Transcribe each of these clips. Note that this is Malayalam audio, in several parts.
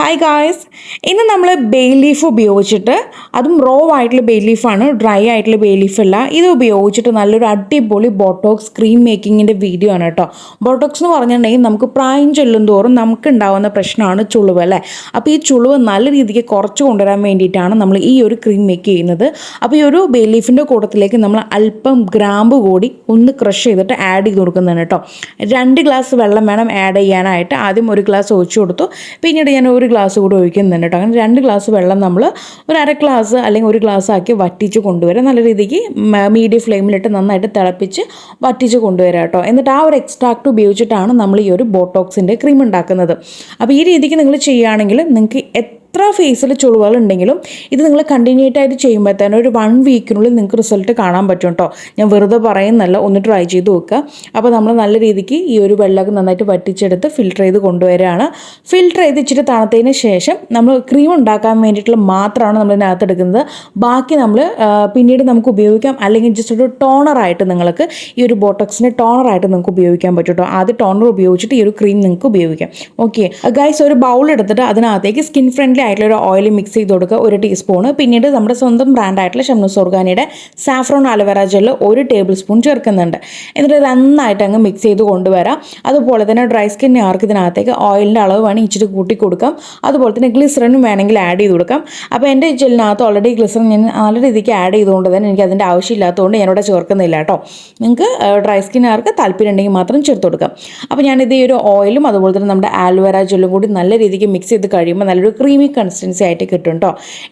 ഹായ് ഗായ്സ് ഇന്ന് നമ്മൾ ബേ ലീഫ് ഉപയോഗിച്ചിട്ട് അതും റോ ആയിട്ടുള്ള ബേ ലീഫാണ് ഡ്രൈ ആയിട്ടുള്ള ബേ ലീഫ് അല്ല. ഇത് ഉപയോഗിച്ചിട്ട് നല്ലൊരു അടിപൊളി ബോട്ടോക്സ് ക്രീം മേക്കിങ്ങിന്റെ വീഡിയോ ആണ് കേട്ടോ. ബോട്ടോക്സ് എന്ന് പറഞ്ഞിട്ടുണ്ടെങ്കിൽ നമുക്ക് പ്രായം ചെല്ലും തോറും നമുക്ക് ഉണ്ടാവുന്ന പ്രശ്നമാണ് ചുളിവ് അല്ലേ? അപ്പോൾ ഈ ചുളിവ് നല്ല രീതിക്ക് കുറച്ച് കൊണ്ടുവരാൻ വേണ്ടിയിട്ടാണ് നമ്മൾ ഈ ഒരു ക്രീം മേക്ക് ചെയ്യുന്നത്. അപ്പോൾ ഈ ഒരു ബേ ലീഫിന്റെ കൂട്ടത്തിലേക്ക് നമ്മൾ അല്പം ഗ്രാമ്പ് കൂടി ഒന്ന് ക്രഷ് ചെയ്തിട്ട് ആഡ് ചെയ്ത് കൊടുക്കുന്നതാണ് കേട്ടോ. രണ്ട് ഗ്ലാസ് വെള്ളം വേണം ആഡ് ചെയ്യാനായിട്ട്. ആദ്യം ഒരു ഗ്ലാസ് ഒഴിച്ചു കൊടുത്തു. പിന്നീട് ഞാൻ ഒരു ഗ്ലാസ് കൂടി ഒഴിക്കുന്നുണ്ട് കേട്ടോ. അങ്ങനെ രണ്ട് ഗ്ലാസ് വെള്ളം നമ്മൾ ഒരു അര ഗ്ലാസ് അല്ലെങ്കിൽ ഒരു ഗ്ലാസ് ആക്കി വറ്റിച്ച് കൊണ്ടുവരാം. നല്ല രീതിക്ക് മീഡിയം ഫ്ലെയിമിലിട്ട് നന്നായിട്ട് തിളപ്പിച്ച് വറ്റിച്ച് കൊണ്ടുവരാം കേട്ടോ. എന്നിട്ട് ആ ഒരു എക്സ്ട്രാക്ട് ഉപയോഗിച്ചിട്ടാണ് നമ്മൾ ഈ ഒരു ബോട്ടോക്സിന്റെ ക്രീം ഉണ്ടാക്കുന്നത്. അപ്പോൾ ഈ രീതിക്ക് നിങ്ങൾ ചെയ്യുകയാണെങ്കിൽ നിങ്ങൾക്ക് എത്ര ഫേസിൽ ചുളിവുകൾ ഉണ്ടെങ്കിലും ഇത് നിങ്ങൾ കണ്ടിന്യൂ ആയിട്ട് തന്നെ ഒരു വൺ വീക്കിനുള്ളിൽ നിങ്ങൾക്ക് റിസൾട്ട് കാണാൻ പറ്റും കേട്ടോ ഞാൻ വെറുതെ പറയുന്നല്ല ഒന്ന് ട്രൈ ചെയ്ത് നോക്കുക. അപ്പോൾ നമ്മൾ നല്ല രീതിക്ക് ഈ ഒരു വെള്ളമൊക്കെ നന്നായിട്ട് വറ്റിച്ചെടുത്ത് ഫിൽട്ടർ ചെയ്ത് കൊണ്ടുവരികയാണ്. ഫിൽട്ടർ ചെയ്ത് ഇച്ചിരി തണുത്തതിന് ശേഷം നമ്മൾ ക്രീം ഉണ്ടാക്കാൻ വേണ്ടിയിട്ടുള്ള മാത്രമാണ് നമ്മൾ ഇതിനകത്ത് എടുക്കുന്നത്. ബാക്കി നമ്മൾ പിന്നീട് നമുക്ക് ഉപയോഗിക്കാം. അല്ലെങ്കിൽ ജസ്റ്റ് ഒരു ടോണറായിട്ട് നിങ്ങൾക്ക് ഈ ഒരു ബോട്ടോക്സിന് ടോണറായിട്ട് നിങ്ങൾക്ക് ഉപയോഗിക്കാൻ പറ്റും കേട്ടോ ആദ്യം ടോണർ ഉപയോഗിച്ചിട്ട് ഈ ഒരു ക്രീം നിങ്ങൾക്ക് ഉപയോഗിക്കാം. ഓക്കെ ഗൈസ് ഒരു ബൗൾ എടുത്തിട്ട് അതിനകത്തേക്ക് സ്കിൻ ഫ്രണ്ട്ലി ആയിട്ടുള്ള ഒരു ഓയിൽ മിക്സ് ചെയ്ത് കൊടുക്കുക ഒരു ടീസ്പൂണ് പിന്നീട് നമ്മുടെ സ്വന്തം ബ്രാൻഡായിട്ടുള്ള ഷംനൂസ് ഓർഗാനിയുടെ സാഫ്രോൺ അലവേറ ജെല്ല് ഒരു ടേബിൾ സ്പൂൺ ചേർക്കുന്നുണ്ട്. എന്നിട്ട് നന്നായിട്ട് അങ്ങ് മിക്സ് ചെയ്ത് കൊണ്ടുവരാം. അതുപോലെ തന്നെ ഡ്രൈ സ്കിന്നുകാർക്ക് ഇതിനകത്തേക്ക് ഓയിലിന്റെ അളവ് വേണമെങ്കിൽ ഇച്ചിരി കൂട്ടി കൊടുക്കാം. അതുപോലെ തന്നെ ഗ്ലിസറിനും വേണമെങ്കിൽ ആഡ് ചെയ്ത് കൊടുക്കാം. അപ്പോൾ എന്റെ ജെല്ലിനകത്ത് ഓൾറെഡി ഗ്ലിസറിൻ ഞാൻ നല്ല രീതിക്ക് ആഡ് ചെയ്തുകൊണ്ട് തന്നെ എനിക്ക് അതിന്റെ ആവശ്യമില്ലാത്തതുകൊണ്ട് ഞാനിവിടെ ചേർക്കുന്നില്ല കേട്ടോ. നിങ്ങൾക്ക് ഡ്രൈ സ്കിന്നുകാർക്ക് താല്പര്യം ഉണ്ടെങ്കിൽ മാത്രം ചേർത്ത് കൊടുക്കാം. അപ്പോൾ ഞാനിത് ഈ ഒരു ഓയിലും അതുപോലെ തന്നെ നമ്മുടെ ആൽവേറ ജെല്ലും കൂടി നല്ല രീതിക്ക് മിക്സ് ചെയ്ത് കഴിയുമ്പോൾ നല്ലൊരു ക്രീമി കൺസിസ്റ്റൻസി ആയിട്ട് കിട്ടും കേട്ടോ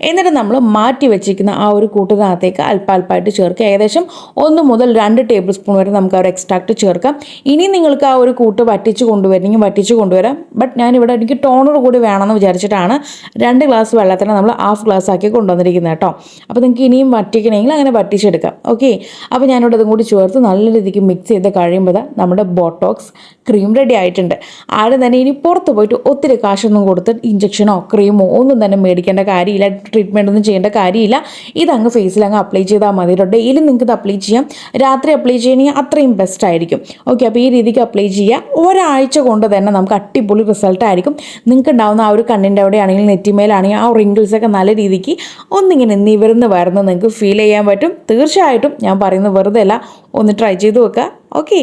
എന്നിട്ട് നമ്മൾ മാറ്റി വെച്ചിരിക്കുന്ന ആ ഒരു കൂട്ടിനകത്തേക്ക് അല്പാൽപ്പായിട്ട് ചേർക്കുക. ഏകദേശം ഒന്ന് മുതൽ രണ്ട് ടേബിൾ സ്പൂൺ വരെ നമുക്ക് ആ എക്സ്ട്രാക്ട് ചേർക്കാം. ഇനി നിങ്ങൾക്ക് ആ ഒരു കൂട്ട് വറ്റിച്ച് കൊണ്ടുവരണമെങ്കിൽ വറ്റിച്ച് കൊണ്ടുവരാം. ബട്ട് ഞാനിവിടെ എനിക്ക് ടോണർ കൂടി വേണമെന്ന് വിചാരിച്ചിട്ടാണ് രണ്ട് ഗ്ലാസ് വെള്ളത്തിന് നമ്മൾ ഹാഫ് ഗ്ലാസ് ആക്കി കൊണ്ടുവന്നിരിക്കുന്നത് കേട്ടോ അപ്പോൾ നിങ്ങൾക്ക് ഇനിയും വറ്റിക്കണമെങ്കിൽ അങ്ങനെ വറ്റിച്ചെടുക്കാം. ഓക്കെ അപ്പോൾ ഞാനിവിടെ അതും കൂടി ചേർത്ത് നല്ല രീതിക്ക് മിക്സ് ചെയ്ത് കഴിയുമ്പോൾ നമ്മുടെ ബോട്ടോക്സ് ക്രീം റെഡി ആയിട്ടുണ്ട്. ആരും തന്നെ ഇനി പുറത്ത് പോയിട്ട് ഒത്തിരി കാശൊന്നും കൊടുത്ത് ഇഞ്ചക്ഷനോ ക്രീമോ ഒന്നും തന്നെ മേടിക്കേണ്ട കാര്യമില്ല ട്രീറ്റ്മെന്റ് ഒന്നും ചെയ്യേണ്ട കാര്യമില്ല. ഇതങ്ങ് ഫേസിൽ അങ്ങ് അപ്ലൈ ചെയ്താൽ മതി കേട്ടോ. ഡെയിലി നിങ്ങൾക്ക് ഇത് അപ്ലൈ ചെയ്യാം. രാത്രി അപ്ലൈ ചെയ്യണമെങ്കിൽ അത്രയും ബെസ്റ്റ് ആയിരിക്കും. ഓക്കെ അപ്പോൾ ഈ രീതിക്ക് അപ്ലൈ ചെയ്യുക ഒരാഴ്ച കൊണ്ട് തന്നെ നമുക്ക് അടിപൊളി റിസൾട്ട് ആയിരിക്കും. നിങ്ങൾക്ക് ഉണ്ടാകുന്ന ആ ഒരു കണ്ണിന്റെ അവിടെ ആണെങ്കിൽ നെറ്റിമേലാണെങ്കിൽ ആ റിങ്കിൾസൊക്കെ നല്ല രീതിക്ക് ഒന്നിങ്ങനെ നിവർന്ന് വരുന്ന നിങ്ങൾക്ക് ഫീൽ ചെയ്യാൻ പറ്റും. തീർച്ചയായിട്ടും ഞാൻ പറയുന്നത് വെറുതെ അല്ല. ഒന്ന് ട്രൈ ചെയ്ത് വെക്കുക ഓക്കെ